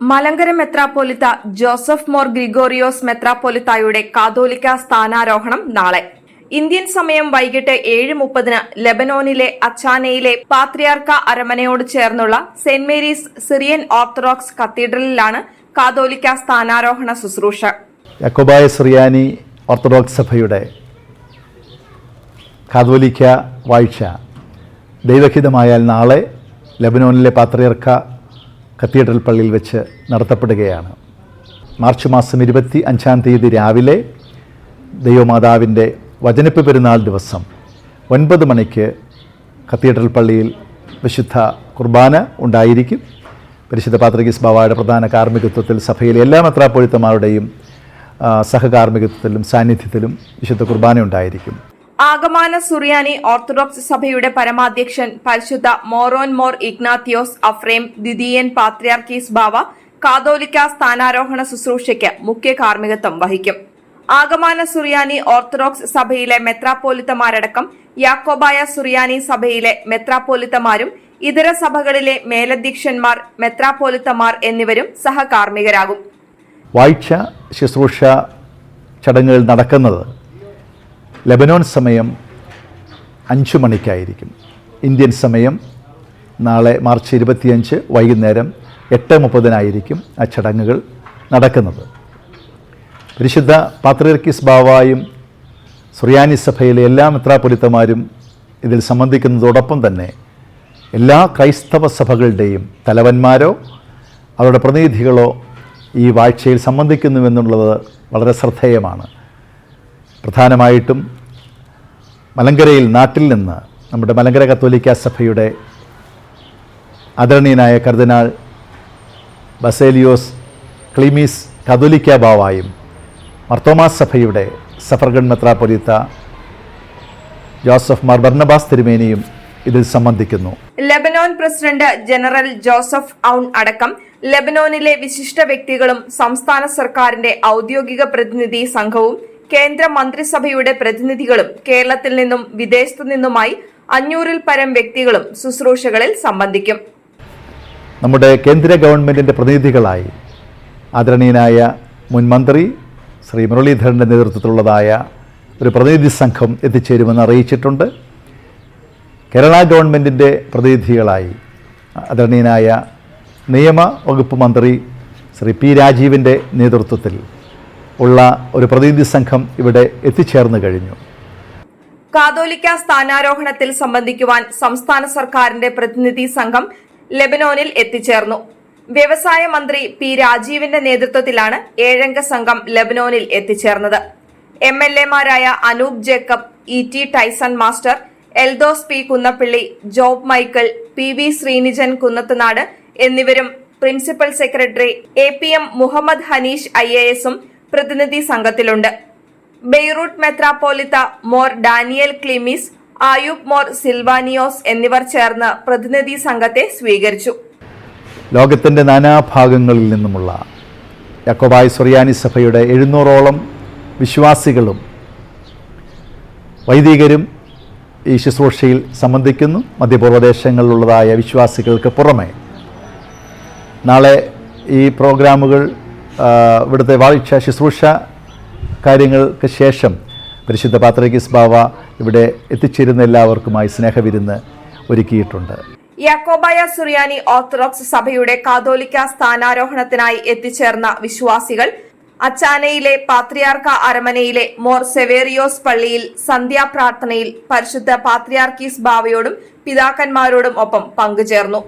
മലങ്കര മെത്രാപ്പൊലിത്ത Joseph more Gregorios മെത്രാപ്പൊലിത്തായുടെ കാതോലിക്ക സ്ഥാനാരോഹണം നാളെ. ഇന്ത്യൻ സമയം വൈകിട്ട് ഏഴ് മുപ്പതിന് ലെബനോനിലെ അച്ചാനയിലെ പാത്രിയാർക്ക അരമനയോട് ചേർന്നുള്ള സെന്റ് മേരീസ് സിറിയൻ ഓർത്തഡോക്സ് കത്തീഡ്രലിലാണ് കാതോലിക്ക സ്ഥാനാരോഹണ ശുശ്രൂഷ. യക്കോബായ സിറിയാനി ഓർത്തഡോക്സ് സഭയുടെ കാതോലിക്ക വാഴ്ച ദൈവഹിതമായാൽ നാളെ ലെബനോനിലെ പാത്രിയർക്ക കത്തീഡ്രൽ പള്ളിയിൽ വെച്ച് നടത്തപ്പെടുകയാണ്. മാർച്ച് മാസം ഇരുപത്തി അഞ്ചാം തീയതി രാവിലെ ദൈവമാതാവിന്റെ വചനപ്പ് പെരുന്നാൾ ദിവസം ഒൻപത് മണിക്ക് കത്തീഡ്രൽ പള്ളിയിൽ വിശുദ്ധ കുർബാന ഉണ്ടായിരിക്കും. പരിശുദ്ധ പാത്രികീസ് ബാവയുടെ പ്രധാന കാർമ്മികത്വത്തിൽ സഭയിലെ എല്ലാ മെത്രാപ്പൊഴുത്തമാരുടെയും സഹകാർമ്മികത്വത്തിലും സാന്നിധ്യത്തിലും വിശുദ്ധ കുർബാന ഉണ്ടായിരിക്കും. ആഗമാന സുറിയാനി ഓർത്തഡോക്സ് സഭയുടെ പരമാധ്യക്ഷൻ പരിശുദ്ധ മോറോൻ മോർ ഇഗ്നാത്തിയോസ് അഫ്രേം ദ്വിതീയൻ പാത്രിയാർക്കീസ് ബാവ കാതോലിക്ക സ്ഥാനാരോഹണ ശുശ്രൂഷയ്ക്ക് മുഖ്യ കാർമ്മികത്വം വഹിക്കും. ആഗമാന സുറിയാനി ഓർത്തഡോക്സ് സഭയിലെ മെത്രാപ്പോലിത്തമാരടക്കം യാക്കോബായ സുറിയാനി സഭയിലെ മെത്രാപ്പോലിത്തമാരും ഇതര സഭകളിലെ മേലധ്യക്ഷന്മാർ മെത്രാപ്പോലിത്തമാർ എന്നിവരും സഹകാർമ്മികരാകും. വായിച്ച ശുശ്രൂഷ ചടങ്ങുകൾ നടക്കുന്നത് ലബനോൻ സമയം അഞ്ച് മണിക്കായിരിക്കും. ഇന്ത്യൻ സമയം നാളെ മാർച്ച് ഇരുപത്തിയഞ്ച് വൈകുന്നേരം എട്ട് മുപ്പതിനായിരിക്കും ആ ചടങ്ങുകൾ നടക്കുന്നത്. പരിശുദ്ധ പാത്രിയർക്കിസ് ബാവായും സുറിയാനി സഭയിലെ എല്ലാ മിത്രാപുരിത്തമാരും ഇതിൽ സംബന്ധിക്കുന്നതോടൊപ്പം തന്നെ എല്ലാ ക്രൈസ്തവ സഭകളുടെയും തലവന്മാരോ അവരുടെ പ്രതിനിധികളോ ഈ വാഴ്ചയിൽ സംബന്ധിക്കുന്നുവെന്നുള്ളത് വളരെ ശ്രദ്ധേയമാണ്. പ്രധാനമായിട്ടും മലങ്കരയിൽ നാട്ടിൽ നിന്ന് നമ്മുടെ മലങ്കര കത്തോലിക്ക സഭയുടെ ആദരണീയനായ കർദിനാൾ ബസേലിയോസ് ക്ലിമീസ് കതോലിക്ക ബാവായും മർത്തോമാ സഭയുടെ സഫർഗൺ മെത്രാപൊലിത്ത ജോസഫ് മാർ ബർണബാസ് തിരുമേനിയും ഇതിൽ സംബന്ധിക്കുന്നു. Lebanon president general Joseph Aoun അടക്കം ലെബനോനിലെ വിശിഷ്ട വ്യക്തികളും സംസ്ഥാന സർക്കാരിന്റെ ഔദ്യോഗിക പ്രതിനിധി സംഘവും കേന്ദ്ര മന്ത്രിസഭയുടെ പ്രതിനിധികളും കേരളത്തിൽ നിന്നും വിദേശത്തു നിന്നുമായി അഞ്ഞൂറിൽ പരം വ്യക്തികളും ശുശ്രൂഷകളിൽ സംബന്ധിക്കും. നമ്മുടെ കേന്ദ്ര ഗവൺമെന്റിന്റെ പ്രതിനിധികളായി ആദരണീയനായ മുൻ മന്ത്രി ശ്രീ മുരളീധരന്റെ നേതൃത്വത്തിലുള്ളതായ ഒരു പ്രതിനിധി സംഘം എത്തിച്ചേരുമെന്ന് അറിയിച്ചിട്ടുണ്ട്. കേരള ഗവൺമെന്റിന്റെ പ്രതിനിധികളായി ആദരണീയനായ നിയമ വകുപ്പ് മന്ത്രി ശ്രീ പി രാജീവിന്റെ നേതൃത്വത്തിൽ ഉള്ള ഒരു പ്രതിനിധി സംഘം ഇവിടെ എത്തിച്ചേർന്നു കഴിഞ്ഞു. കാതോലിക്ക സ്ഥാനാരോഹണത്തിൽ സംബന്ധിക്കുവാൻ സംസ്ഥാന സർക്കാരിന്റെ പ്രതിനിധി സംഘം ലെബനോനിൽ എത്തിച്ചേർന്നു. വ്യവസായ മന്ത്രി പി രാജീവിന്റെ നേതൃത്വത്തിലാണ് ഏഴംഗ സംഘം ലെബനോനിൽ എത്തിച്ചേർന്നത്. M L Anoop Jacob E T Taison master Eldhose P Kunnappilly Job Michael P V Sreenijan Kunnathunad എന്നിവരും principal secretary A P M Muhammad Hanish I A എസും പ്രതിനിധി സംഘത്തിലുണ്ട്. ബെയ്റൂട്ട് മെത്രാപ്പോലിത്ത more Daniel Clemis Ayub more Silvanios എന്നിവർ ചേർന്ന് പ്രതിനിധി സംഘത്തെ സ്വീകരിച്ചു. ലോകത്തിന്റെ നാനാഭാഗങ്ങളിൽ നിന്നുമുള്ള യക്കോബായ് സുറിയാനി സഭയുടെ എഴുന്നൂറോളം വിശ്വാസികളും വൈദികരും ഈ ശുശ്രൂഷയിൽ സംബന്ധിക്കുന്നു. മധ്യപൂർവദേശങ്ങളിലുള്ളതായ വിശ്വാസികൾക്ക് പുറമെ നാളെ ഈ പ്രോഗ്രാമുകൾ ഇവിടുത്തെ വാഴ്ച ശുശ്രൂഷ കാര്യങ്ങൾക്ക് ശേഷം പരിശുദ്ധ പാത്രകിസ് ബാവ ഇവിടെ എത്തിച്ചേരുന്ന എല്ലാവർക്കുമായി സ്നേഹവിരുന്ന് ഒരുക്കിയിട്ടുണ്ട്. യാക്കോബായ സുറിയാനി ഓർത്തഡോക്സ് സഭയുടെ കാതോലിക്ക സ്ഥാനാരോഹണത്തിനായി എത്തിച്ചേർന്ന വിശ്വാസികൾ അച്ചാനയിലെ പാത്രിയാർക്ക അരമനയിലെ മോർ സെവേറിയോസ് പള്ളിയിൽ സന്ധ്യാപ്രാർത്ഥനയിൽ പരിശുദ്ധ പാത്രിയാർക്കീസ് ബാവയോടും പിതാക്കന്മാരോടും ഒപ്പം പങ്കുചേർന്നു.